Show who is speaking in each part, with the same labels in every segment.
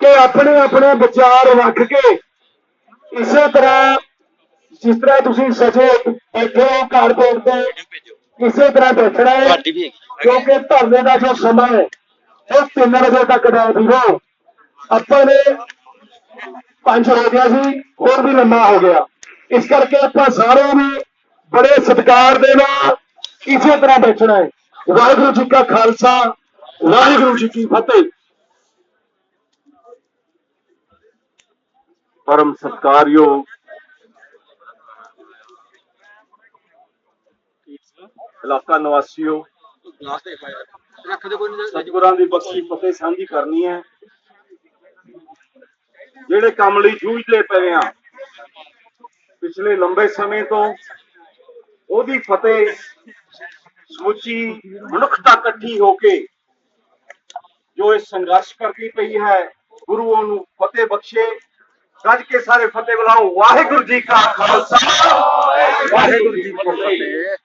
Speaker 1: ਕਿ ਆਪਣੇ ਆਪਣੇ ਵਿਚਾਰ ਰੱਖ ਕੇ ਇਸੇ ਤਰ੍ਹਾਂ ਜਿਸ ਤਰ੍ਹਾਂ ਤੁਸੀਂ ਸਜੇ ਬੈਠੇ ਹੋ ਕਾਰਪੋਰਟ ਤੇ ਇਸੇ ਤਰ੍ਹਾਂ ਬੈਠਣਾ ਹੈ ਕਿਉਂਕਿ ਧਰਨੇ ਦਾ ਜੋ ਸਮਾਂ ਹੈ ਉਹ 3 ਵਜੇ ਤੱਕ ਦਾ ਵੀਰੋ। ਆਪਾਂ ਨੇ ਪੰਜ ਹੋ ਗਿਆ ਸੀ ਹੋਰ ਵੀ ਲੰਮਾ ਹੋ ਗਿਆ। ਇਸ ਕਰਕੇ ਆਪਾਂ ਸਾਰਿਆਂ ਨੇ ਬੜੇ ਸਤਿਕਾਰ ਦੇ ਨਾਲ ਇਸੇ ਤਰ੍ਹਾਂ ਬੈਠਣਾ ਹੈ। ਵਾਹਿਗੁਰੂ ਜੀ ਕਾ ਖਾਲਸਾ ਵਾਹਿਗੁਰੂ ਜੀ ਕੀ ਫਤਿਹ। ਪਰਮ ਸਤਿਕਾਰਯੋਗ। ਇਲਾਕਾ ਨਿਵਾਸੀਓ
Speaker 2: ਗਲਾਸ
Speaker 1: ਸਤਿਗੁਰਾਂ ਦੀ ਬਖਸ਼ੀ ਫਤਿਹ ਸਾਂਝੀ ਕਰਨੀ ਹੈ। ਜਿਹੜੇ ਕੰਮ ਲਈ ਜੂਝਦੇ ਪਏ ਆ, ਪਿਛਲੇ ਲੰਬੇ ਸਮੇਂ ਤੋਂ ਉਹਦੀ ਫਤਿਹ ਸਮੁੱਚੀ ਮਨੁੱਖਤਾ ਇਕੱਠੀ ਹੋ ਕੇ ਜੋ ਇਹ ਸੰਘਰਸ਼ ਕਰਦੀ ਪਈ ਹੈ ਗੁਰੂ ਉਹਨੂੰ ਫਤਿਹ ਬਖਸ਼ੇ। ਗੱਜ ਕੇ ਸਾਰੇ ਫਤਿਹ ਬੁਲਾਓ। ਵਾਹਿਗੁਰੂ ਜੀ ਕਾ ਖਾਲਸਾ। ਵਾਹਿਗੁਰੂ ਜੀ ਕੀ ਫਤਿਹ।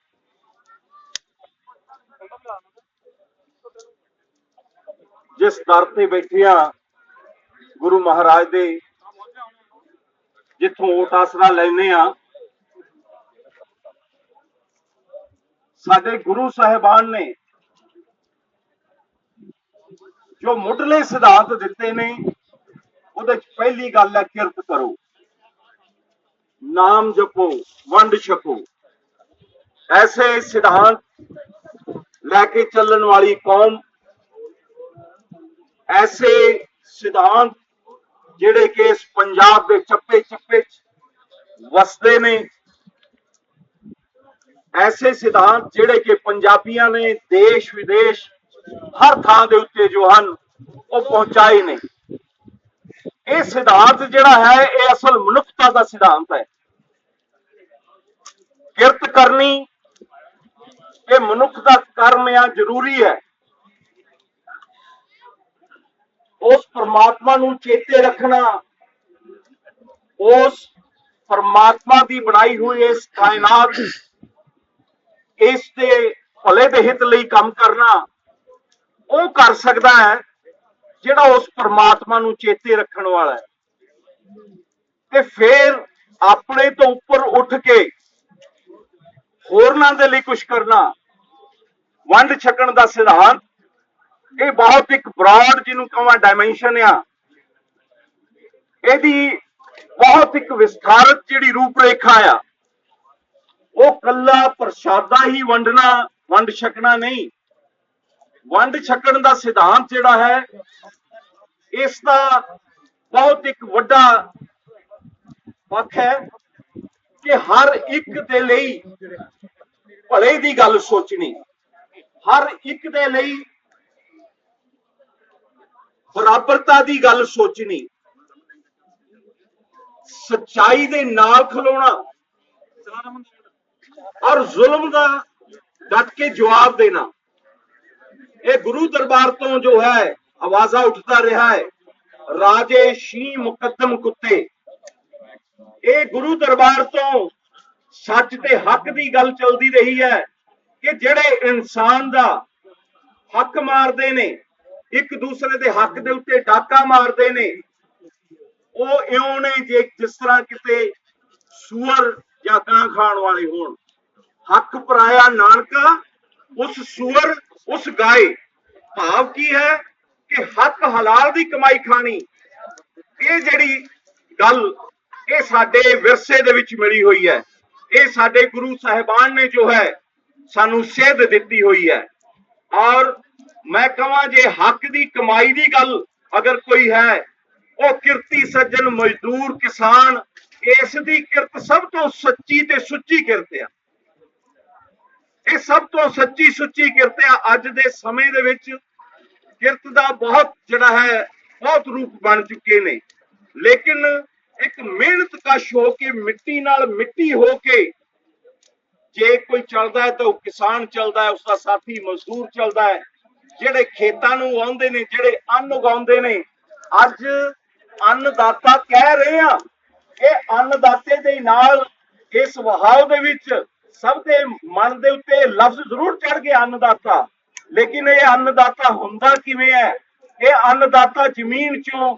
Speaker 1: ਜਿਸ ਦਰ ਤੇ ਬੈਠੇ ਆ ਗੁਰੂ ਮਹਾਰਾਜ ਦੇ, ਜਿੱਥੋਂ ਓਟ ਆਸਰਾ ਲੈਨੇ ਆ ਸਾਡੇ ਗੁਰੂ ਸਾਹਿਬਾਨ ਨੇ ਜੋ ਮੁੱਢਲੇ ਸਿਧਾਂਤ ਦਿੱਤੇ ਨੇ ਉਹਦੇ ਚ ਪਹਿਲੀ ਗੱਲ ਹੈ ਕਿਰਤ ਕਰੋ। ਨਾਮ ਜਪੋ, ਵੰਡ ਛਕੋ। ਐਸੇ ਸਿਧਾਂਤ ਲੈ ਕੇ ਚੱਲਣ ਵਾਲੀ ਕੌਮ, ਐਸੇ ਸਿਧਾਂਤ ਜਿਹੜੇ ਕਿ ਇਸ ਪੰਜਾਬ ਦੇ ਚੱਪੇ ਚੱਪੇ 'ਚ ਵਸਦੇ ਨੇ, ਐਸੇ ਸਿਧਾਂਤ ਜਿਹੜੇ ਕਿ ਪੰਜਾਬੀਆਂ ਨੇ ਦੇਸ਼ ਵਿਦੇਸ਼ ਹਰ ਥਾਂ ਦੇ ਉੱਤੇ ਜੋ ਹਨ, ਉਹ ਪਹੁੰਚਾਏ ਨੇ। ਇਹ ਸਿਧਾਂਤ ਜਿਹੜਾ ਹੈ, ਇਹ ਅਸਲ ਮਨੁੱਖਤਾ ਦਾ ਸਿਧਾਂਤ ਹੈ। ਕਿਰਤ ਕਰਨੀ, ਇਹ ਮਨੁੱਖ ਦਾ ਕਰਮ ਆ, ਜ਼ਰੂਰੀ ਹੈ। ਉਸ ਪਰਮਾਤਮਾ ਨੂੰ ਚੇਤੇ ਰੱਖਣਾ, ਉਸ ਪਰਮਾਤਮਾ ਦੀ ਬਣਾਈ ਹੋਈ ਇਸ ਕਾਇਨਾਤ, ਇਸ ਦੇ ਭਲੇ ਦੇ ਹਿੱਤ ਲਈ ਕੰਮ ਕਰਨਾ, ਉਹ ਕਰ ਸਕਦਾ ਹੈ। ਜਿਹੜਾ ਉਸ ਪਰਮਾਤਮਾ ਨੂੰ ਚੇਤੇ ਰੱਖਣ ਵਾਲਾ ਹੈ। ਤੇ ਫਿਰ ਆਪਣੇ ਤੋਂ ਉੱਪਰ ਉੱਠ ਕੇ ਹੋਰਨਾਂ ਦੇ ਲਈ ਕੁਝ ਕਰਨਾ, ਵੰਡ ਛਕਣ ਦਾ ਸਿਧਾਂਤ, ਇਹ ਬਹੁਤ ਇੱਕ ਬ੍ਰੌਡ ਜਿਹਨੂੰ ਕਹਾਂ ਡਾਈਮੈਂਸ਼ਨ ਆ। ਇਹਦੀ ਬਹੁਤ ਇੱਕ ਵਿਸਥਾਰਤ ਜਿਹੜੀ ਰੂਪਰੇਖਾ ਆ, ਉਹ ਕੱਲਾ ਪ੍ਰਸ਼ਾਦਾ ਹੀ ਵੰਡਣਾ, ਵੰਡ ਛਕਣਾ ਨਹੀਂ। ਵੰਡ ਛਕਣ ਦਾ ਸਿਧਾਂਤ ਜਿਹੜਾ ਹੈ, ਇਸ ਦਾ ਬਹੁਤ ਇੱਕ ਵੱਡਾ ਪੱਖ ਹੈ ਕਿ ਹਰ ਇੱਕ ਦੇ ਲਈ ਭਲੇ ਦੀ ਗੱਲ ਸੋਚਣੀ, ਹਰ ਇੱਕ ਦੇ ਲਈ ਬਰਾਬਰਤਾ ਦੀ ਗੱਲ ਸੋਚਣੀ, ਸੱਚਾਈ ਦੇ ਨਾਲ ਖਲੋਣਾ ਔਰ ਜ਼ੁਲਮ ਦਾ ਡਟ ਕੇ ਜਵਾਬ ਦੇਣਾ। ਇਹ ਗੁਰੂ ਦਰਬਾਰ ਤੋਂ ਜੋ ਹੈ, ਆਵਾਜ਼ਾ ਉੱਠਦਾ ਰਿਹਾ ਹੈ। ਰਾਜੇ ਸ਼ੀ ਮੁਕੱਦਮ ਕੁੱਤੇ। ਇਹ ਗੁਰੂ ਦਰਬਾਰ ਤੋਂ ਸੱਚ ਤੇ ਹੱਕ ਦੀ ਗੱਲ ਚੱਲਦੀ ਰਹੀ ਹੈ ਕਿ ਜਿਹੜੇ ਇਨਸਾਨ ਦਾ ਹੱਕ ਮਾਰਦੇ ਨੇ, ਇੱਕ ਦੂਸਰੇ ਦੇ ਹੱਕ ਦੇ ਉੱਤੇ ਡਾਕਾ ਮਾਰਦੇ ਨੇ, ਉਹ ਇਉਂ ਨੇ ਜੇ ਜਿਸ ਤਰ੍ਹਾਂ ਕਿਤੇ ਸੂਰ ਜਾਂ ਕਾਂ ਖਾਣ ਵਾਲੇ ਹੋਣ। ਹੱਕ ਪਰਾਇਆ ਨਾਨਕਾ ਉਸ ਸੂਰ ਉਸ ਗਾਏ। ਭਾਵ ਕੀ ਹੈ ਕਿ ਹੱਕ ਹਲਾਲ ਦੀ ਕਮਾਈ ਖਾਣੀ। ਇਹ ਜਿਹੜੀ ਗੱਲ ਇਹ ਸਾਡੇ ਵਿਰਸੇ ਦੇ ਵਿੱਚ ਮਿਲੀ ਹੋਈ ਹੈ। ਇਹ ਸਾਡੇ ਗੁਰੂ ਸਾਹਿਬਾਨ ਨੇ ਜੋ ਹੈ, ਸਾਨੂੰ ਸੇਧ ਦਿੱਤੀ ਹੋਈ ਹੈ। ਔਰ ਮੈਂ ਕਹਾਂ, ਜੇ ਹੱਕ ਦੀ ਕਮਾਈ ਦੀ ਗੱਲ ਅਗਰ ਕੋਈ ਹੈ, ਉਹ ਕਿਰਤੀ ਸੱਜਣ, ਮਜ਼ਦੂਰ, ਕਿਸਾਨ, ਇਸ ਦੀ ਕਿਰਤ ਸਭ ਤੋਂ ਸੱਚੀ ਤੇ ਸੁੱਚੀ ਕਿਰਤ ਆ। ਇਹ ਸਭ ਤੋਂ ਸੱਚੀ ਸੁੱਚੀ ਕਿਰਤ ਆ। ਅੱਜ ਦੇ ਸਮੇਂ ਦੇ ਵਿੱਚ ਕਿਰਤ ਦਾ ਬਹੁਤ ਜਿਹੜਾ ਹੈ, ਬਹੁਤ ਰੂਪ ਬਣ ਚੁੱਕੇ ਨੇ। ਲੇਕਿਨ ਇੱਕ ਮਿਹਨਤ ਕਸ਼ ਹੋ ਕੇ, ਮਿੱਟੀ ਨਾਲ ਮਿੱਟੀ ਹੋ ਕੇ ਜੇ ਕੋਈ ਚੱਲਦਾ ਹੈ ਤਾਂ ਉਹ ਕਿਸਾਨ ਚੱਲਦਾ ਹੈ ਉਸ ਦਾ ਸਾਥੀ ਮਜ਼ਦੂਰ ਚੱਲਦਾ ਹੈ। ਜਿਹੜੇ ਖੇਤਾਂ ਨੂੰ ਉਗਾਉਂਦੇ ਨੇ, ਜਿਹੜੇ ਅੰਨ ਉਗਾਉਂਦੇ ਨੇ, ਅੱਜ ਅੰਨਦਾਤਾ ਕਹਿ ਰਹੇ ਆ, ਇਹ ਅੰਨਦਾਤੇ ਦੇ ਨਾਲ ਇਸ ਵਹਾਅ ਦੇ ਵਿੱਚ ਸਭ ਦੇ ਮਨ ਦੇ ਉੱਤੇ ਲਫ਼ਜ਼ ਜ਼ਰੂਰ ਚੜ ਗਿਆ ਅੰਨਦਾਤਾ। ਲੇਕਿਨ ਇਹ ਅੰਨਦਾਤਾ ਹੁੰਦਾ ਕਿਵੇਂ ਹੈ? ਇਹ ਅੰਨਦਾਤਾ ਜ਼ਮੀਨ ਚੋਂ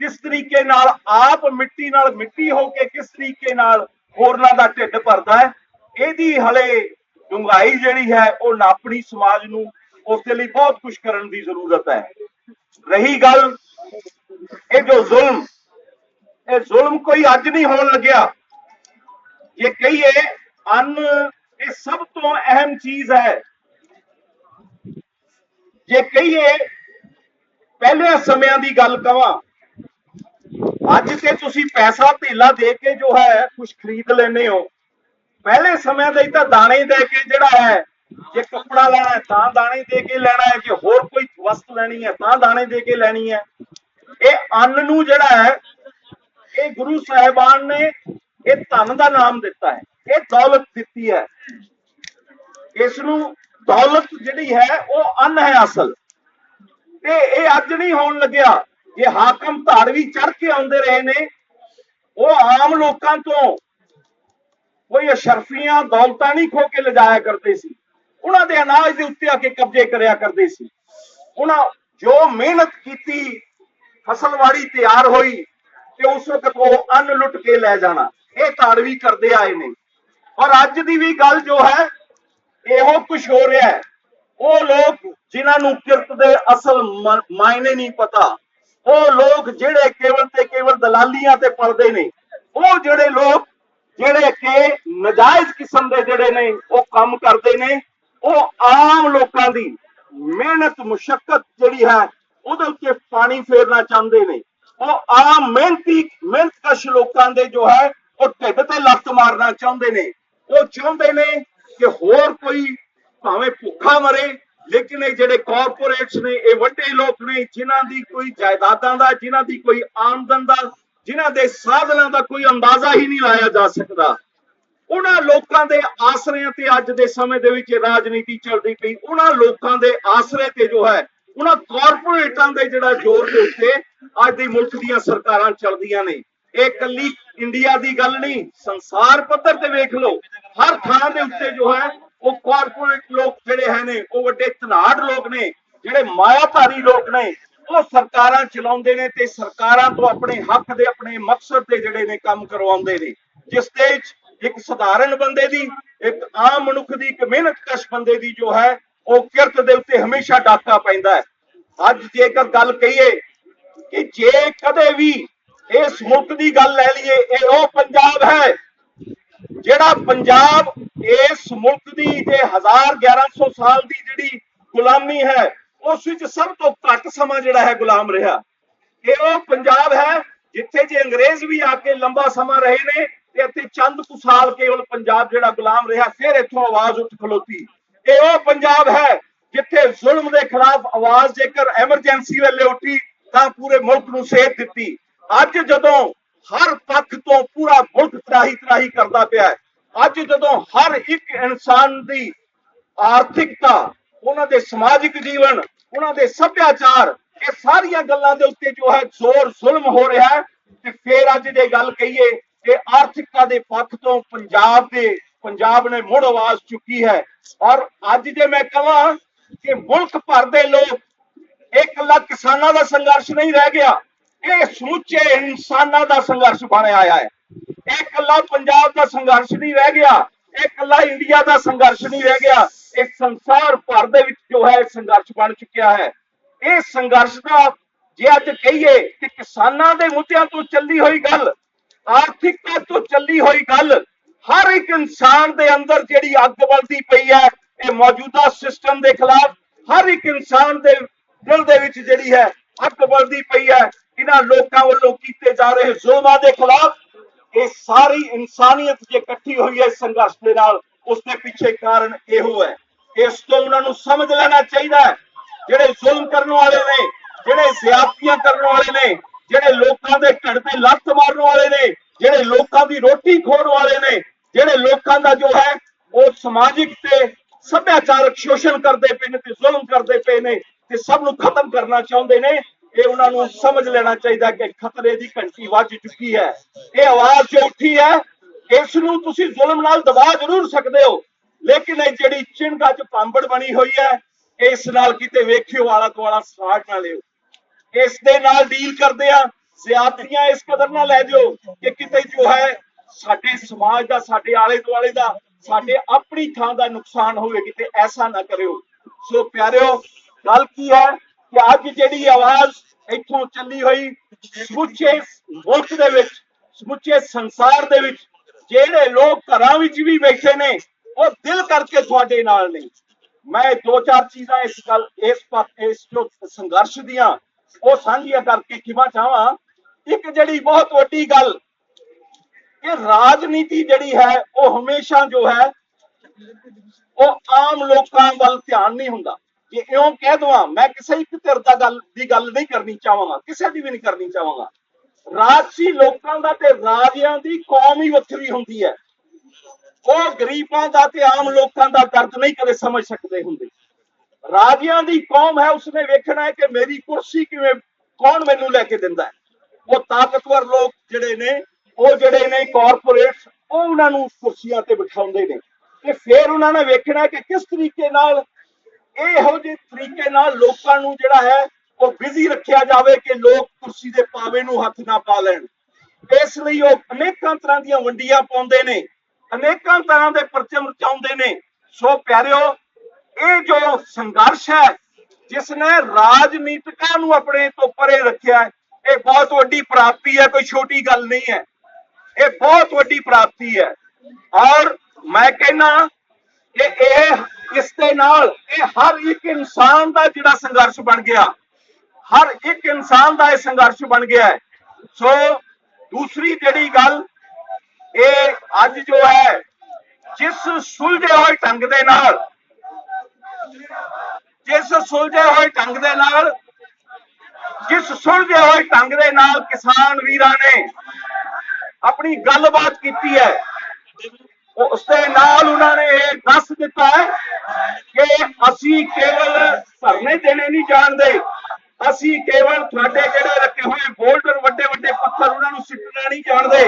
Speaker 1: ਕਿਸ ਤਰੀਕੇ ਨਾਲ ਆਪ ਮਿੱਟੀ ਨਾਲ ਮਿੱਟੀ ਹੋ ਕੇ ਕਿਸ ਤਰੀਕੇ ਨਾਲ ਹੋਰਨਾਂ ਦਾ ਢਿੱਡ ਭਰਦਾ ਹੈ? ਇਹਦੀ ਹਲੇ ਡੂੰਘਾਈ ਜਿਹੜੀ ਹੈ, ਉਹ ਨਾਪਣੀ ਸਮਾਜ ਨੂੰ ਉਸ ਦੇ ਲਈ ਬਹੁਤ ਕੁਝ ਕਰਨ ਦੀ ਜ਼ਰੂਰਤ ਹੈ। ਰਹੀ ਗੱਲ, ਇਹ ਜੋ ਜ਼ੁਲਮ, ਇਹ ਜ਼ੁਲਮ ਕੋਈ ਅੱਜ ਨਹੀਂ ਹੋਣ ਲੱਗਿਆ। ਜੇ ਕਹੀਏ ਅੰਨ ਇਹ ਸਭ ਤੋਂ ਅਹਿਮ ਚੀਜ਼ ਹੈ। ਜੇ ਕਹੀਏ, ਪਹਿਲੇ ਸਮਿਆਂ ਦੀ ਗੱਲ ਕਵਾਂ, ਅੱਜ ਤੇ ਤੁਸੀਂ ਪੈਸਾ ਧੇਲਾ ਦੇ ਕੇ ਜੋ ਹੈ ਕੁਝ ਖਰੀਦ ਲੈਨੇ ਹੋ। ਪਹਿਲੇ ਸਮਿਆਂ ਦੇ ਤਾਂ ਦਾਣੇ ਦੇ ਕੇ ਜਿਹੜਾ ਹੈ, ਜੇ ਕੱਪੜਾ ਲੈਣਾ ਹੈ ਤਾਂ ਦਾਣੇ ਦੇ ਕੇ ਲੈਣਾ ਹੈ, ਜੇ ਹੋਰ ਕੋਈ ਵਸਤ ਲੈਣੀ ਹੈ ਤਾਂ ਦਾਣੇ ਦੇ ਕੇ ਲੈਣੀ ਹੈ। ਇਹ ਅੰਨ ਨੂੰ ਜਿਹੜਾ ਹੈ, ਇਹ ਗੁਰੂ ਸਾਹਿਬਾਨ ਨੇ ਇਹ ਧਨ ਦਾ ਨਾਮ ਦਿੱਤਾ ਹੈ। ਇਹ ਦੌਲਤ ਦਿੱਤੀ ਹੈ। ਇਸ ਨੂੰ ਦੌਲਤ ਜਿਹੜੀ ਹੈ, ਉਹ ਅੰਨ ਹੈ ਅਸਲ। ਤੇ ਇਹ ਅੱਜ ਨਹੀਂ ਹੋਣ ਲੱਗਿਆ। ਜੇ ਹਾਕਮ ਧਾੜਵੀ ਚੜ ਕੇ ਆਉਂਦੇ ਰਹੇ ਨੇ, ਉਹ ਆਮ ਲੋਕਾਂ ਤੋਂ ਕੋਈ ਅਸ਼ਰਫੀਆਂ, ਦੌਲਤਾਂ ਨਹੀਂ ਖੋ ਕੇ ਲਿਜਾਇਆ ਕਰਦੇ ਸੀ। ਉਹਨਾਂ ਦੇ ਅਨਾਜ ਦੇ ਉੱਤੇ ਆ ਕੇ ਕਬਜ਼ੇ ਕਰਿਆ ਕਰਦੇ ਸੀ। ਉਹਨਾਂ ਜੋ ਮਿਹਨਤ ਕੀਤੀ ਫਸਲਵਾੜੀ ਤਿਆਰ ਹੋਈ, ਤੇ ਉਸ ਵਕਤ ਉਹ ਅੰਨ ਲੁੱਟ ਕੇ ਲੈ ਜਾਣਾ। ਇਹ ਧਾੜਵੀ ਕਰਦੇ ਆਏ ਨੇ। ਔਰ ਅੱਜ ਦੀ ਵੀ ਗੱਲ ਜੋ ਹੈ, ਇਹੋ ਕੁਝ ਹੋ ਰਿਹਾ ਹੈ। ਉਹ ਲੋਕ ਜਿਨ੍ਹਾਂ ਨੂੰ ਕਿਰਤ ਦੇ ਅਸਲ ਮਾਇਨੇ ਨਹੀਂ ਪਤਾ, ਉਹ ਲੋਕ ਜਿਹੜੇ ਕੇਵਲ ਤੇ ਕੇਵਲ ਦਲਾਲੀਆਂ ਤੇ ਪਲਦੇ ਨੇ, ਉਹ ਜਿਹੜੇ ਲੋਕ ਜਿਹੜੇ ਕਿ ਨਜਾਇਜ਼ ਕਿਸਮ ਦੇ ਜਿਹੜੇ ਨੇ, ਉਹ ਕੰਮ ਕਰਦੇ ਨੇ, ਉਹ ਆਮ ਲੋਕਾਂ ਦੀ ਮਿਹਨਤ ਮੁਸ਼ਕਲ ਜਿਹੜੀ ਹੈ ਉਹਦੇ ਉੱਤੇ ਪਾਣੀ ਫੇਰਨਾ ਚਾਹੁੰਦੇ ਨੇ। ਉਹ ਆਮ ਮਿਹਨਤੀ, ਮਿਹਨਤਕਸ਼ ਲੋਕਾਂ ਦੇ ਜੋ ਹੈ, ਉਹ ਢਿੱਡ ਤੇ ਲੱਤ ਮਾਰਨਾ ਚਾਹੁੰਦੇ ਨੇ। ਉਹ ਚਾਹੁੰਦੇ ਨੇ ਕਿ ਹੋਰ ਕੋਈ ਭਾਵੇਂ ਭੁੱਖਾ ਮਰੇ, ਲੇਕਿਨ ਇਹ ਜਿਹੜੇ ਕਾਰਪੋਰੇਟਸ ਨੇ, ਇਹ ਵੱਡੇ ਲੋਕ ਨੇ, ਜਿਨ੍ਹਾਂ ਦੀ ਕੋਈ ਜਾਇਦਾਦਾਂ ਦਾ, ਜਿਨ੍ਹਾਂ ਦੀ ਕੋਈ ਆਮਦਨ ਦਾ, ਜਿਨ੍ਹਾਂ ਦੇ ਸਾਧਨਾਂ ਦਾ ਕੋਈ ਅੰਦਾਜ਼ਾ ਹੀ ਨਹੀਂ ਲਾਇਆ ਜਾ ਸਕਦਾ। ਉਹਨਾਂ ਲੋਕਾਂ ਦੇ ਆਸਰਿਆਂ ਤੇ ਅੱਜ ਦੇ ਸਮੇਂ ਦੇ ਵਿੱਚ ਰਾਜਨੀਤੀ ਚੱਲਦੀ ਪਈ। ਉਹਨਾਂ ਲੋਕਾਂ ਦੇ ਆਸਰੇ ਤੇ ਜੋ ਹੈ, ਉਹਨਾਂ ਕਾਰਪੋਰੇਟਾਂ ਦੇ ਜਿਹੜਾ ਜ਼ੋਰ ਦੇ ਉੱਤੇ ਅੱਜ ਦੇ ਮੁਲਕ ਦੀਆਂ ਸਰਕਾਰਾਂ ਚੱਲਦੀਆਂ ਨੇ। ਇਹ ਇਕੱਲੀ ਇੰਡੀਆ ਦੀ ਗੱਲ ਨਹੀਂ, ਸੰਸਾਰ ਪੱਧਰ ਤੇ ਵੇਖ ਲਓ, ਹਰ ਥਾਂ ਦੇ ਉੱਤੇ ਜੋ ਹੈ, ਉਹ ਕਾਰਪੋਰੇਟ ਲੋਕ ਜਿਹੜੇ ਹੈ ਨੇ, ਉਹ ਵੱਡੇ ਧਨਾੜ ਲੋਕ ਨੇ, ਜਿਹੜੇ ਮਾਇਆਧਾਰੀ ਲੋਕ ਨੇ, ਉਹ ਸਰਕਾਰਾਂ ਚਲਾਉਂਦੇ ਨੇ ਤੇ ਸਰਕਾਰਾਂ ਤੋਂ ਆਪਣੇ ਹੱਕ ਦੇ, ਆਪਣੇ ਮਕਸਦ ਦੇ ਜਿਹੜੇ ਨੇ ਕੰਮ ਕਰਵਾਉਂਦੇ ਨੇ। ਜਿਸ ਦੇ ਇੱਕ ਸਧਾਰਨ ਬੰਦੇ ਦੀ, ਇੱਕ ਆਮ ਮਨੁੱਖ ਦੀ, ਇੱਕ ਮਿਹਨਤਕਸ਼ ਬੰਦੇ ਦੀ ਜੋ ਹੈ, ਉਹ ਕਿਰਤ ਦੇ ਉੱਤੇ ਹਮੇਸ਼ਾ ਡਾਕਾ ਪੈਂਦਾ ਹੈ। ਅੱਜ ਜੇਕਰ ਗੱਲ ਕਹੀਏ ਕਿ ਜੇ ਕਦੇ ਵੀ ਇਸ ਮੁਲਕ ਦੀ ਗੱਲ ਲੈ ਲਈਏ, ਇਹ ਉਹ ਪੰਜਾਬ ਹੈ ਜਿਹੜਾ ਪੰਜਾਬ ਇਸ ਮੁਲਕ ਦੀ ਜੇ 1000 1100 ਸਾਲ ਦੀ ਜਿਹੜੀ ਗੁਲਾਮੀ ਹੈ, ਉਸ ਵਿੱਚ ਸਭ ਤੋਂ ਘੱਟ ਸਮਾਂ ਜਿਹੜਾ ਹੈ ਗੁਲਾਮ ਰਿਹਾ। ਇਹ ਉਹ ਪੰਜਾਬ ਹੈ ਜਿੱਥੇ ਜੇ ਅੰਗਰੇਜ਼ ਵੀ ਆ ਕੇ ਲੰਬਾ ਸਮਾਂ ਰਹੇ ਨੇ ਤੇ ਇੱਥੇ ਚੰਦ ਕੁ ਸਾਲ ਕੇਵਲ ਪੰਜਾਬ ਜਿਹੜਾ ਗੁਲਾਮ ਰਿਹਾ, ਫਿਰ ਇੱਥੋਂ ਆਵਾਜ਼ ਉੱਠ ਖਲੋਤੀ। ਇਹ ਉਹ ਪੰਜਾਬ ਹੈ ਜਿੱਥੇ ਜ਼ੁਲਮ ਦੇ ਖਿਲਾਫ ਆਵਾਜ਼ ਜੇਕਰ ਐਮਰਜੈਂਸੀ ਵੇਲੇ ਉੱਠੀ ਤਾਂ ਪੂਰੇ ਮੁਲਕ ਨੂੰ ਸੇਧ ਦਿੱਤੀ। ਅੱਜ ਜਦੋਂ ਹਰ ਪੱਖ ਤੋਂ ਪੂਰਾ ਮੁਲਕ ਤਰਾਹੀ ਤਰਾਹੀ ਕਰਦਾ ਪਿਆ ਹੈ, ਅੱਜ ਜਦੋਂ ਹਰ ਇੱਕ ਇਨਸਾਨ ਦੀ ਆਰਥਿਕਤਾ, ਉਹਨਾਂ ਦੇ ਸਮਾਜਿਕ ਜੀਵਨ, ਉਹਨਾਂ ਦੇ ਸੱਭਿਆਚਾਰ, ਇਹ ਸਾਰੀਆਂ ਗੱਲਾਂ ਦੇ ਉੱਤੇ ਜੋ ਹੈ ਜ਼ੋਰ ਜ਼ੁਲਮ ਹੋ ਰਿਹਾ ਹੈ। ਤੇ ਫੇਰ ਅੱਜ ਜੇ ਗੱਲ ਕਹੀਏ ਕਿ ਆਰਥਿਕਤਾ ਦੇ ਪੱਖ ਤੋਂ ਪੰਜਾਬ ਦੇ, ਪੰਜਾਬ ਨੇ ਮੁੜ ਆਵਾਜ਼ ਚੁੱਕੀ ਹੈ। ਔਰ ਅੱਜ ਜੇ ਮੈਂ ਕਹਾਂ ਕਿ ਮੁਲਕ ਭਰ ਦੇ ਲੋਕ ਇੱਕ ਲੱਖ ਕਿਸਾਨਾਂ ਦਾ ਸੰਘਰਸ਼ ਨਹੀਂ ਰਹਿ ਗਿਆ। ਇਹ ਸਮੁੱਚੇ ਇਨਸਾਨਾਂ ਦਾ ਸੰਘਰਸ਼ ਬਣ ਆਇਆ ਹੈ। ਇਹ ਇਕੱਲਾ ਪੰਜਾਬ ਦਾ ਸੰਘਰਸ਼ ਨਹੀਂ ਰਹਿ ਗਿਆ, ਇਹ ਇਕੱਲਾ ਇੰਡੀਆ ਦਾ ਸੰਘਰਸ਼ ਨਹੀਂ ਰਹਿ ਗਿਆ, ਇਹ ਸੰਸਾਰ ਭਰ ਦੇ ਵਿੱਚ ਜੋ ਹੈ ਸੰਘਰਸ਼ ਬਣ ਚੁੱਕਿਆ ਹੈ। ਇਹ ਸੰਘਰਸ਼ ਦਾ ਜੇ ਅੱਜ ਕਹੀਏ ਕਿ ਕਿਸਾਨਾਂ ਦੇ ਮੁੱਦਿਆਂ ਤੋਂ ਚੱਲੀ ਹੋਈ ਗੱਲ, ਆਰਥਿਕਤਾ ਤੋਂ ਚੱਲੀ ਹੋਈ ਗੱਲ, ਹਰ ਇੱਕ ਇਨਸਾਨ ਦੇ ਅੰਦਰ ਜਿਹੜੀ ਅੱਗ ਬਲਦੀ ਪਈ ਹੈ, ਇਹ ਮੌਜੂਦਾ ਸਿਸਟਮ ਦੇ ਖਿਲਾਫ ਹਰ ਇੱਕ ਇਨਸਾਨ ਦੇ ਦਿਲ ਦੇ ਵਿੱਚ ਜਿਹੜੀ ਹੈ ਅੱਗ ਬਲਦੀ ਪਈ ਹੈ। ਇਹਨਾਂ ਲੋਕਾਂ ਵੱਲੋਂ ਕੀਤੇ ਜਾ ਰਹੇ ਜ਼ੁਲਮਾਂ ਦੇ ਖਿਲਾਫ ਇਹ ਸਾਰੀ ਇਨਸਾਨੀਅਤ ਜੇ ਇਕੱਠੀ ਹੋਈ ਹੈ ਸੰਘਰਸ਼ ਦੇ ਨਾਲ ਉਸ ਦੇ ਪਿੱਛੇ ਕਾਰਨ ਇਹੋ ਹੈ। ਇਸ ਤੋਂ ਉਹਨਾਂ ਨੂੰ ਸਮਝ ਲੈਣਾ ਚਾਹੀਦਾ ਹੈ। ਜਿਹੜੇ ਜ਼ੁਲਮ ਕਰਨ ਵਾਲੇ ਨੇ, ਜਿਹੜੇ ਜ਼ਿਆਦਤੀਆਂ ਕਰਨ ਵਾਲੇ ਨੇ, ਜਿਹੜੇ ਲੋਕਾਂ ਦੇ ਢਿੱਡ ਤੇ ਲੱਤ ਮਾਰਨ ਵਾਲੇ ਨੇ, ਜਿਹੜੇ ਲੋਕਾਂ ਦੀ ਰੋਟੀ ਖੋਣ ਵਾਲੇ ਨੇ, ਜਿਹੜੇ ਲੋਕਾਂ ਦਾ ਜੋ ਹੈ, ਉਹ ਸਮਾਜਿਕ ਤੇ ਸੱਭਿਆਚਾਰਕ ਸ਼ੋਸ਼ਣ ਕਰਦੇ ਪਏ ਨੇ ਤੇ ਜ਼ੁਲਮ ਕਰਦੇ ਪਏ ਨੇ ਤੇ ਸਭ ਨੂੰ ਖਤਮ ਕਰਨਾ ਚਾਹੁੰਦੇ ਨੇ ਇਹ ਉਹਨਾਂ ਨੂੰ ਸਮਝ ਲੈਣਾ ਚਾਹੀਦਾ ਕਿ ਖਤਰੇ ਦੀ ਘੰਟੀ ਵੱਜ ਚੁੱਕੀ ਹੈ। ਇਹ ਆਵਾਜ਼ ਜੋ ਉੱਠੀ ਹੈ, ਇਸ ਨੂੰ ਤੁਸੀਂ ਜ਼ੁਲਮ ਨਾਲ ਦਬਾ ਜ਼ਰੂਰ ਸਕਦੇ ਹੋ। ਲੇਕਿਨ ਇਹ ਜਿਹੜੀ ਚਿੰਗਾ ਚ ਪਾਂਬੜ ਬਣੀ ਹੋਈ ਹੈ, ਇਸ ਨਾਲ ਕਿਤੇ ਵੇਖਿਓ ਵਾਲਾ ਦੁਆਲਾ ਸਾੜ ਨਾ ਲਿਓ। ਇਸ ਦੇ ਨਾਲ ਡੀਲ ਕਰਦੇ ਆ ਜ਼ਿਆਦਤੀਆਂ ਇਸ ਕਦਰ ਨਾ ਲੈ ਦਿਓ ਕਿ ਕਿਤੇ ਜੋ ਹੈ, ਸਾਡੇ ਸਮਾਜ ਦਾ, ਸਾਡੇ ਆਲੇ ਦੁਆਲੇ ਦਾ, ਸਾਡੇ ਆਪਣੀ ਥਾਂ ਦਾ ਨੁਕਸਾਨ ਹੋਵੇ, ਕਿਤੇ ਐਸਾ ਨਾ ਕਰਿਓ। ਸੋ ਪਿਆਰਿਓ, ਗੱਲ ਕੀ ਹੈ? ਕਿ ਅੱਜ ਜਿਹੜੀ ਆਵਾਜ਼ ਇੱਥੋਂ ਚੱਲੀ ਹੋਈ ਸਮੁੱਚੇ ਮੁਲਕ ਦੇ ਵਿੱਚ, ਸਮੁੱਚੇ ਸੰਸਾਰ ਦੇ ਵਿੱਚ, ਜਿਹੜੇ ਲੋਕ ਘਰਾਂ ਵਿੱਚ ਵੀ ਬੈਠੇ ਨੇ, ਉਹ ਦਿਲ ਕਰਕੇ ਤੁਹਾਡੇ ਨਾਲ ਨੇ। ਮੈਂ ਦੋ ਚਾਰ ਚੀਜ਼ਾਂ ਇਸ ਗੱਲ, ਇਸ ਪਰ ਇਸ ਜੋ ਸੰਘਰਸ਼ ਦੀਆਂ, ਉਹ ਸਾਂਝੀਆਂ ਕਰਕੇ ਕਿਵਾ ਚਾਹਾਂ। ਇੱਕ ਜਿਹੜੀ ਬਹੁਤ ਵੱਡੀ ਗੱਲ ਕਿ ਰਾਜਨੀਤੀ ਜਿਹੜੀ ਹੈ, ਉਹ ਹਮੇਸ਼ਾ ਜੋ ਹੈ, ਉਹ ਆਮ ਲੋਕਾਂ ਵੱਲ ਧਿਆਨ ਨਹੀਂ ਹੁੰਦਾ। ਜੇ ਇਉਂ ਕਹਿ ਦਵਾਂ, ਮੈਂ ਕਿਸੇ ਇੱਕ ਧਿਰ ਦਾ ਗੱਲ, ਦੀ ਗੱਲ ਨਹੀਂ ਕਰਨੀ ਚਾਹਾਂਗਾ, ਕਿਸੇ ਦੀ ਵੀ ਨਹੀਂ ਕਰਨੀ ਚਾਹਾਂਗਾ। ਰਾਜਸੀ ਲੋਕਾਂ ਦਾ ਤੇ ਰਾਜਿਆਂ ਦੀ ਕੌਮ ਹੀ ਵੱਖਰੀ ਹੁੰਦੀ ਹੈ। ਉਹ ਗਰੀਬਾਂ ਦਾ ਤੇ ਆਮ ਲੋਕਾਂ ਦਾ ਦਰਦ ਨਹੀਂ ਕਦੇ ਸਮਝ ਸਕਦੇ ਹੁੰਦੇ। ਰਾਜਿਆਂ ਦੀ ਕੌਮ ਹੈ, ਉਸਨੇ ਵੇਖਣਾ ਹੈ ਕਿ ਮੇਰੀ ਕੁਰਸੀ ਕਿਵੇਂ, ਕੌਣ ਮੈਨੂੰ ਲੈ ਕੇ ਦਿੰਦਾ ਹੈ। ਉਹ ਤਾਕਤਵਰ ਲੋਕ ਜਿਹੜੇ ਨੇ, ਉਹ ਜਿਹੜੇ ਨੇ ਕਾਰਪੋਰੇਟਸ ਉਹ ਉਹਨਾਂ ਨੂੰ ਕੁਰਸੀਆਂ ਤੇ ਬਿਠਾਉਂਦੇ ਨੇ। ਤੇ ਫਿਰ ਉਹਨਾਂ ਨੇ ਵੇਖਣਾ ਕਿ ਕਿਸ ਤਰੀਕੇ ਨਾਲ ਇਹੋ ਜਿਹੇ ਤਰੀਕੇ ਨਾਲ ਲੋਕਾਂ ਨੂੰ ਜਿਹੜਾ ਹੈ ਉਹ ਬਿਜ਼ੀ ਰੱਖਿਆ ਜਾਵੇ ਕਿ ਲੋਕ ਕੁਰਸੀ ਦੇ ਪਾਵੇ ਨੂੰ ਹੱਥ ਨਾ ਪਾ ਲੈਣ। ਇਸ ਲਈ ਉਹ ਅਨੇਕਾਂ ਤਰ੍ਹਾਂ ਦੀਆਂ ਵੰਡੀਆਂ ਪਾਉਂਦੇ ਨੇ, ਅਨੇਕਾਂ ਤਰ੍ਹਾਂ ਦੇ ਪਰਚਮ ਰਚਾਉਂਦੇ ਨੇ। ਸੋ ਪਿਆਰਿਓ, ਇਹ ਜੋ ਸੰਘਰਸ਼ ਹੈ, ਜਿਸ ਨੇ ਰਾਜਨੀਤਿਕਾਂ ਨੂੰ ਆਪਣੇ ਤੋਂ ਪਰੇ ਰੱਖਿਆ ਇਹ ਬਹੁਤ ਵੱਡੀ ਪ੍ਰਾਪਤੀ ਹੈ, ਕੋਈ ਛੋਟੀ ਗੱਲ ਨਹੀਂ ਹੈ। ਇਹ ਬਹੁਤ ਵੱਡੀ ਪ੍ਰਾਪਤੀ ਹੈ। ਔਰ ਮੈਂ ਕਹਿੰਨਾ ਕਿ ਇਹ ਇਸ ਦੇ ਨਾਲ ਇਹ ਹਰ ਇੱਕ ਇਨਸਾਨ ਦਾ ਜਿਹੜਾ ਸੰਘਰਸ਼ ਬਣ ਗਿਆ, ਹਰ ਇੱਕ ਇਨਸਾਨ ਦਾ ਇਹ ਸੰਘਰਸ਼ ਬਣ ਗਿਆ ਸੋ ਦੂਸਰੀ ਜਿਹੜੀ ਗੱਲ ਇਹ ਅੱਜ ਜੋ ਹੈ, ਜਿਸ ਸੁਲਝੇ ਹੋਏ ਢੰਗ ਦੇ ਨਾਲ, ਜਿਸ ਸੁਲਝੇ ਹੋਏ ਢੰਗ ਦੇ ਨਾਲ, ਜਿਸ ਸੁਲਝੇ ਹੋਏ ਢੰਗ ਦੇ ਨਾਲ ਕਿਸਾਨ ਵੀਰਾਂ ਨੇ ਆਪਣੀ ਗੱਲਬਾਤ ਕੀਤੀ ਹੈ। ਉਸ ਦੇ ਨਾਲ ਉਹਨਾਂ ਨੇ ਇਹ ਦੱਸ ਦਿੱਤਾ ਕਿ ਅਸੀਂ ਕੇਵਲ ਧਰਨੇ ਦੇਣੇ ਨਹੀਂ ਜਾਣਦੇ। ਅਸੀਂ ਕੇਵਲ ਤੁਹਾਡੇ ਜਿਹੜੇ ਰੱਖੇ ਹੋਏ ਬੋਲਡਰ ਵੱਡੇ ਵੱਡੇ ਪੱਥਰ ਉਹਨਾਂ ਨੂੰ ਸਿੱਟਣਾ ਨਹੀਂ ਜਾਣਦੇ।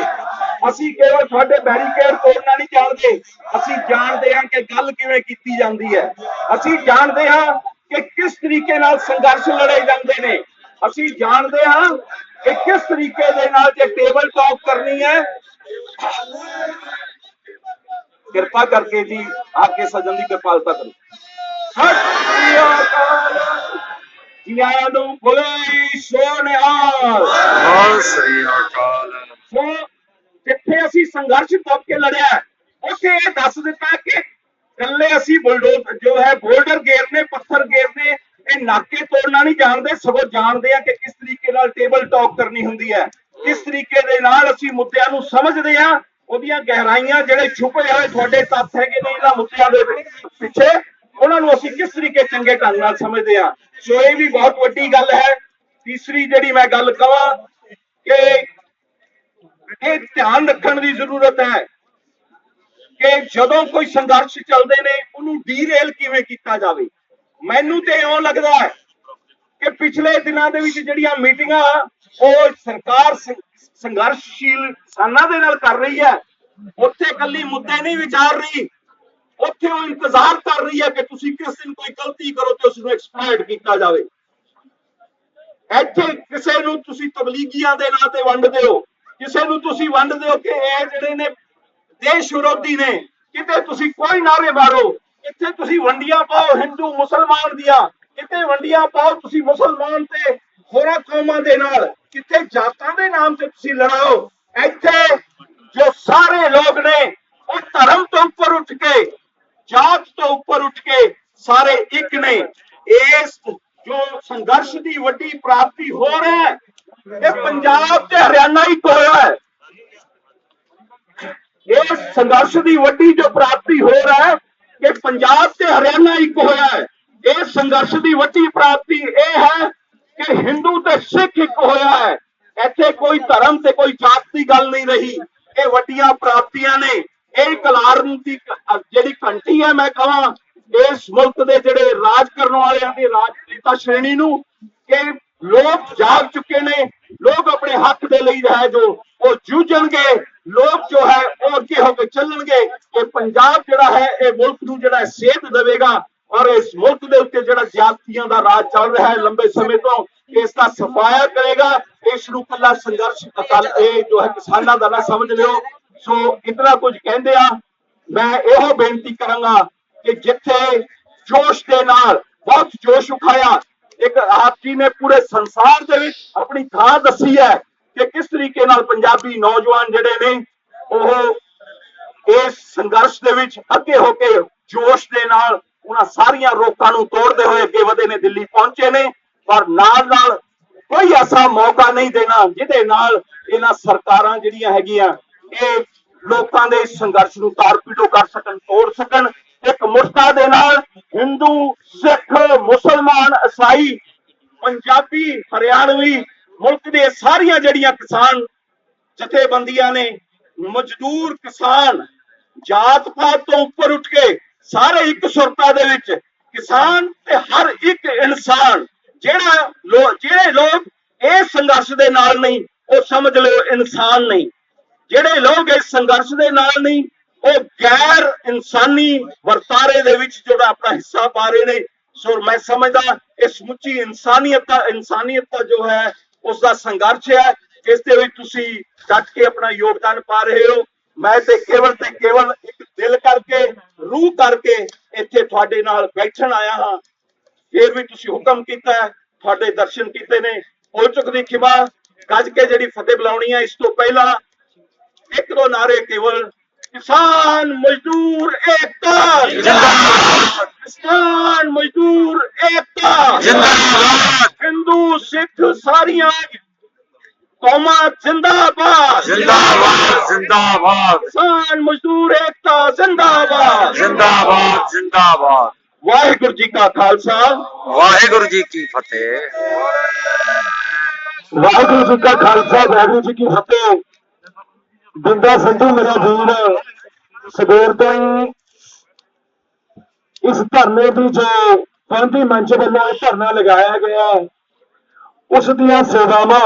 Speaker 1: ਅਸੀਂ ਕੇਵਲ ਤੁਹਾਡੇ ਬੈਰੀਕੇਡ ਤੋੜਨਾ ਨਹੀਂ ਜਾਣਦੇ। ਅਸੀਂ ਜਾਣਦੇ ਹਾਂ ਕਿ ਗੱਲ ਕਿਵੇਂ ਕੀਤੀ ਜਾਂਦੀ ਹੈ। ਅਸੀਂ ਜਾਣਦੇ ਹਾਂ ਕਿ ਕਿਸ ਤਰੀਕੇ ਨਾਲ ਸੰਘਰਸ਼ ਲੜੇ ਜਾਂਦੇ ਨੇ। ਅਸੀਂ ਜਾਣਦੇ ਹਾਂ ਕਿ ਕਿਸ ਤਰੀਕੇ ਦੇ ਨਾਲ ਜੇ ਟੇਬਲ ਟਾਕ ਕਰਨੀ ਹੈ ਕਿਰਪਾ ਕਰਕੇ ਜੀ ਆਕੇ ਸਜਣ ਦੀ ਕਿਰਪਾਲਤਾ ਕਰੋ। ਸਤਿ ਸ੍ਰੀ ਅਕਾਲ। ਨੂੰ ਬੋਲੇ ਸੋਨਿਹਾਲ
Speaker 3: ਬਹੁਤ ਸ੍ਰੀ ਅਕਾਲ।
Speaker 1: ਸੋ ਜਿੱਥੇ ਅਸੀਂ ਸੰਘਰਸ਼ ਦੱਬ ਕੇ ਲੜਿਆ ਉੱਥੇ ਇਹ ਦੱਸ ਦਿੱਤਾ ਕਿ ਕੱਲੇ ਅਸੀਂ ਬੁਲਡੋਜ਼ ਜੋ ਹੈ ਬੋਲਡਰ ਗੇਰਨੇ ਪੱਥਰ ਗੇਰਨੇ ਇਹ ਨਾਕੇ ਤੋੜਨਾ ਨਹੀਂ ਜਾਣਦੇ ਸਗੋਂ ਜਾਣਦੇ ਆ ਕਿ ਕਿਸ ਤਰੀਕੇ ਨਾਲ ਟੇਬਲ ਟਾਕ ਕਰਨੀ ਹੁੰਦੀ ਹੈ। ਕਿਸ ਤਰੀਕੇ ਦੇ ਨਾਲ ਅਸੀਂ ਮੁੱਦਿਆਂ ਨੂੰ ਸਮਝਦੇ ਆ ਉਹਦੀਆਂ ਗਹਿਰਾਈਆਂ ਜਿਹੜੇ ਛੁਪੇ ਹੋਏ ਤੁਹਾਡੇ ਤੱਥ ਹੈਗੇ ਨੇ ਇਹਨਾਂ ਮੁੱਦਿਆਂ ਦੇ ਪਿੱਛੇ, ਉਹਨਾਂ ਨੂੰ ਅਸੀਂ ਕਿਸ ਤਰੀਕੇ ਚੰਗੇ ਢੰਗ ਨਾਲ ਸਮਝਦੇ ਆ ਸੋ ਇਹ ਵੀ ਬਹੁਤ ਵੱਡੀ ਗੱਲ ਹੈ। ਤੀਸਰੀ ਜਿਹੜੀ ਮੈਂ ਗੱਲ ਕਹਾਂ ਕਿ ਇਹ ਧਿਆਨ ਰੱਖਣ ਦੀ ਜ਼ਰੂਰਤ ਹੈ ਕਿ ਜਦੋਂ ਕੋਈ ਸੰਘਰਸ਼ ਚੱਲਦੇ ਨੇ, ਉਹਨੂੰ ਡੀਰੇਲ ਕਿਵੇਂ ਕੀਤਾ ਜਾਵੇ? ਮੈਨੂੰ ਤੇ ਇਉਂ ਲੱਗਦਾ ਹੈ ਕਿ ਪਿਛਲੇ ਦਿਨਾਂ ਦੇ ਵਿੱਚ ਜਿਹੜੀਆਂ ਮੀਟਿੰਗਾਂ ਉਹ ਸਰਕਾਰ ਸੰ- ਸੰਘਰਸ਼ਸ਼ੀਲ ਕਿਸਾਨਾਂ ਦੇ ਨਾਲ ਕਰ ਰਹੀ ਹੈ। ਉੱਥੇ ਕੱਲੀ ਮੁੱਦੇ ਨਹੀਂ ਵਿਚਾਰ ਰਹੀ। ਉੱਥੇ ਉਹ ਇੰਤਜ਼ਾਰ ਕਰ ਰਹੀ ਹੈ ਕਿ ਤੁਸੀਂ ਕਿਸ ਦਿਨ ਕੋਈ ਗਲਤੀ ਕਰੋ ਤੇ ਉਸ ਨੂੰ ਐਕਸਪਲੋਇਟ ਕੀਤਾ ਜਾਵੇ। ਇੱਥੇ ਕਿਸੇ ਨੂੰ ਤੁਸੀਂ ਤਬਲੀਗੀਆਂ ਦੇ ਨਾਂ ਤੇ ਵੰਡਦੇ ਹੋ। ਕਿਸੇ ਨੂੰ ਤੁਸੀਂ ਵੰਡਦੇ ਹੋ ਕਿ ਇਹ ਜਿਹੜੇ ਨੇ ਦੇਸ਼ ਵਿਰੋਧੀ ਨੇ, ਕਿਤੇ ਤੁਸੀਂ ਕੋਈ ਨਾਰੇ ਮਾਰੋ ਇੱਥੇ ਤੁਸੀਂ ਵੰਡੀਆਂ ਪਾਓ, ਹਿੰਦੂ, ਮੁਸਲਮਾਨ ਦੀਆਂ। ਕਿਤੇ ਵੰਡੀਆਂ ਪਾਓ ਤੁਸੀਂ ਮੁਸਲਮਾਨ ਤੇ, ਹੋਰਾਂ ਕੌਮਾਂ ਦੇ ਨਾਲ। ਕਿਤੇ ਜਾਤਾਂ ਦੇ ਨਾਮ ਤੇ ਤੁਸੀਂ ਲੜਾਓ। ਇੱਥੇ ਜੋ ਸਾਰੇ ਲੋਕ ਨੇ, ਉਹ ਧਰਮ ਤੋਂ ਉੱਪਰ ਉੱਠ ਕੇ, ਜਾਤ ਤੋਂ ਉੱਪਰ ਉੱਠ ਕੇ ਸਾਰੇ ਇੱਕ ਨੇ। ਇਸ ਜੋ ਸੰਘਰਸ਼ ਦੀ ਵੱਡੀ ਪ੍ਰਾਪਤੀ ਹੋ ਰਿਹਾ ਹੈ, ਇਹ ਪੰਜਾਬ ਤੇ ਹਰਿਆਣਾ ਹੀ ਹੋਇਆ ਹੈ। ਇਸ ਸੰਘਰਸ਼ ਦੀ ਵੱਡੀ ਜੋ ਪ੍ਰਾਪਤੀ ਹੋ ਰਿਹਾ ਹੈ ਕਿ ਪੰਜਾਬ ਤੇ ਹਰਿਆਣਾ ਇੱਕ ਹੋਇਆ ਹੈ। ਇਹ ਸੰਘਰਸ਼ ਦੀ ਵੱਡੀ ਪ੍ਰਾਪਤੀ ਇਹ ਹੈ ਕਿ ਹਿੰਦੂ ਤੇ ਸਿੱਖ ਇੱਕ ਹੋਇਆ ਹੈ। ਇੱਥੇ ਕੋਈ ਧਰਮ ਤੇ ਕੋਈ ਜਾਤ ਦੀ ਗੱਲ ਨਹੀਂ ਰਹੀ। ਇਹ ਵੱਡੀਆਂ ਪ੍ਰਾਪਤੀਆਂ ਨੇ। ਇਹ ਕਲਾਰਨ ਦੀ ਜਿਹੜੀ ਘੰਟੀ ਹੈ ਮੈਂ ਕਹਾਂ, ਇਸ ਮੁਲਕ ਦੇ ਜਿਹੜੇ ਰਾਜ ਕਰਨ ਵਾਲਿਆਂ ਦੀ ਰਾਜਨੀਤਾ ਸ਼੍ਰੇਣੀ ਨੂੰ ਕਿ ਲੋਕ ਜਾਗ ਚੁੱਕੇ ਨੇ। ਲੋਕ ਆਪਣੇ ਹੱਕ ਦੇ ਲਈ ਹੈ ਜੋ ਉਹ ਜੂਝਣਗੇ। ਲੋਕ ਜੋ ਹੈ ਉਹ ਅੱਗੇ ਹੋ ਕੇ ਚੱਲਣਗੇ। ਇਹ ਪੰਜਾਬ ਜਿਹੜਾ ਹੈ, ਇਹ ਮੁਲਕ ਨੂੰ ਜਿਹੜਾ ਸੇਧ ਦੇਵੇਗਾ। ਔਰ ਇਸ ਮੁਲਕ ਦੇ ਉੱਤੇ ਜਿਹੜਾ ਜਾਤੀਆਂ ਦਾ ਰਾਜ ਚੱਲ ਰਿਹਾ ਹੈ ਲੰਬੇ ਸਮੇਂ ਤੋਂ, ਇਸ ਦਾ ਸਫਾਇਆ ਕਰੇਗਾ, ਇਸ ਨੂੰ ਕੱਲਾ ਸੰਘਰਸ਼ ਅਕਾਲ, ਇਹ ਜੋ ਹੈ ਕਿਸਾਨਾਂ ਦਾ ਨਾ ਸਮਝ ਲਿਓ। ਸੋ ਇਤਨਾ ਕੁਝ ਕਹਿੰਦੇ ਆ। ਮੈਂ ਇਹੋ ਬੇਨਤੀ ਕਰਾਂਗਾ ਕਿ ਜਿੱਥੇ ਜੋਸ਼ ਦੇ ਨਾਲ ਬਹੁਤ ਜੋਸ਼ ਉਠਾਇਆ, ਇੱਕ ਆਪ ਜੀ ਨੇ ਪੂਰੇ ਸੰਸਾਰ ਦੇ ਵਿੱਚ ਆਪਣੀ ਥਾਂ ਦੱਸੀ ਹੈ ਕਿ ਕਿਸ ਤਰੀਕੇ ਨਾਲ ਪੰਜਾਬੀ ਨੌਜਵਾਨ ਜਿਹੜੇ ਨੇ, ਉਹ ਇਸ ਸੰਘਰਸ਼ ਦੇ ਵਿੱਚ ਅੱਗੇ ਹੋ ਕੇ ਜੋਸ਼ ਦੇ ਨਾਲ ਉਹਨਾਂ ਸਾਰੀਆਂ ਰੋਕਾਂ ਨੂੰ ਤੋੜਦੇ ਹੋਏ ਅੱਗੇ ਵਧੇ ਨੇ ਦਿੱਲੀ ਪਹੁੰਚੇ ਨੇ, ਪਰ ਨਾਲ ਨਾਲ ਕੋਈ ਐਸਾ ਮੌਕਾ ਨਹੀਂ ਦੇਣਾ ਜਿਹਦੇ ਨਾਲ ਇਹਨਾਂ ਸਰਕਾਰਾਂ ਜਿਹੜੀਆਂ ਹੈਗੀਆਂ, ਇਹ ਲੋਕਾਂ ਦੇ ਸੰਘਰਸ਼ ਨੂੰ ਤਾਰਪੀਡੋ ਕਰ ਸਕਣ, ਤੋੜ ਸਕਣ। ਇੱਕ ਮੁਰਤਾ ਦੇ ਨਾਲ ਹਿੰਦੂ ਸਿੱਖ ਮੁਸਲਮਾਨ ਈਸਾਈ ਪੰਜਾਬੀ ਹਰਿਆਣਵੀ ਮੁਲਕ ਦੇ ਸਾਰੀਆਂ ਜਿਹੜੀਆਂ ਕਿਸਾਨ ਜਥੇਬੰਦੀਆਂ ਨੇ, ਮਜ਼ਦੂਰ ਕਿਸਾਨ ਜਾਤ ਪਾਤ ਤੋਂ ਉੱਪਰ ਉੱਠ ਕੇ ਸਾਰੇ ਇੱਕ ਸੁਰਤਾ ਦੇ ਵਿੱਚ ਕਿਸਾਨ ਤੇ ਹਰ ਇੱਕ ਇਨਸਾਨ, ਜਿਹੜਾ ਲੋ, ਜਿਹੜੇ ਲੋਕ ਇਸ ਸੰਘਰਸ਼ ਦੇ ਨਾਲ ਨਹੀਂ, ਉਹ ਸਮਝ ਲਿਓ ਇਨਸਾਨ ਨਹੀਂ। ਜਿਹੜੇ ਲੋਕ ਇਸ ਸੰਘਰਸ਼ ਦੇ ਨਾਲ ਨਹੀਂ, ਉਹ ਗੈਰ ਇਨਸਾਨੀ ਵਰਤਾਰੇ ਦੇ ਵਿੱਚ ਜਿਹੜਾ ਆਪਣਾ ਹਿੱਸਾ ਪਾ ਰਹੇ ਨੇ। ਸੋ ਮੈਂ ਸਮਝਦਾ ਇਹ ਸਮੁੱਚੀ ਇਨਸਾਨੀਅਤ ਦਾ ਇਨਸਾਨੀਅਤ ਦਾ ਜੋ ਹੈ ਉਸ ਦਾ ਸੰਘਰਸ਼ ਹੈ, ਇਸ ਦੇ ਵਿੱਚ ਤੁਸੀਂ ਡਟ ਕੇ ਆਪਣਾ ਯੋਗਦਾਨ ਪਾ ਰਹੇ ਹੋ। ਮੈਂ ਤੇ ਕੇਵਲ ਤੇ ਕੇਵਲ ਇੱਕ ਦਿਲ ਕਰਕੇ ਰੂਹ ਕਰਕੇ ਇੱਥੇ ਤੁਹਾਡੇ ਨਾਲ ਬੈਠਣ ਆਇਆ ਹਾਂ। ਫਿਰ ਵੀ ਤੁਸੀਂ ਹੁਕਮ ਕੀਤਾ ਹੈ ਤੁਹਾਡੇ ਦਰਸ਼ਨ ਕੀਤੇ ਨੇ। ਹੋ ਚੁੱਕਦੀ ਖਿਮਾ ਗੱਜ ਕੇ ਜਿਹੜੀ ਫਤਿਹ ਬੁਲਾਉਣੀ ਹੈ ਇਸ ਤੋਂ ਪਹਿਲਾਂ ਇੱਕ ਦੋ ਨਾਰੇ ਕੇਵਲ ਕਿਸਾਨ ਮਜ਼ਦੂਰ ਏਕਤਾ। ਜਿੰਦਾਬਾਦ ਕਿਸਾਨ ਮਜ਼ਦੂਰ ਏਕਤਾ।
Speaker 3: ਜਿੰਦਾਬਾਦ।
Speaker 1: ਹਿੰਦੂ ਸਿੱਖ ਸਾਰੀਆਂ ਕੌਮਾਂ ਜਿੰਦਾਬਾਦ
Speaker 3: ਜਿੰਦਾਬਾਦ ਜਿੰਦਾਬਾਦ
Speaker 1: ਕਿਸਾਨ ਮਜ਼ਦੂਰ ਏਕਤਾ ਜਿੰਦਾਬਾਦ
Speaker 3: ਜਿੰਦਾਬਾਦ ਜਿੰਦਾਬਾਦ
Speaker 1: ਵਾਹਿਗੁਰੂ ਜੀ ਕਾ ਖਾਲਸਾ
Speaker 3: ਵਾਹਿਗੁਰੂ ਜੀ ਕੀ ਫਤਿਹ
Speaker 1: ਵਾਹਿਗੁਰੂ ਜੀ ਕਾ ਖਾਲਸਾ ਵਾਹਿਗੁਰੂ ਜੀ ਕੀ ਫਤਿਹ ਬਿੰਦਾ ਸੰਧੂ ਮੇਰਾ ਵੀਰ ਸਵੇਰ ਤੋਂ ਹੀ ਇਸ ਧਰਨੇ ਦੀ ਜੋ ਪਹੁੰਚੀ ਮੰਚ ਵੱਲੋਂ ਇਹ ਧਰਨਾ ਲਗਾਇਆ ਗਿਆ ਉਸ ਦੀਆਂ ਸੇਵਾਵਾਂ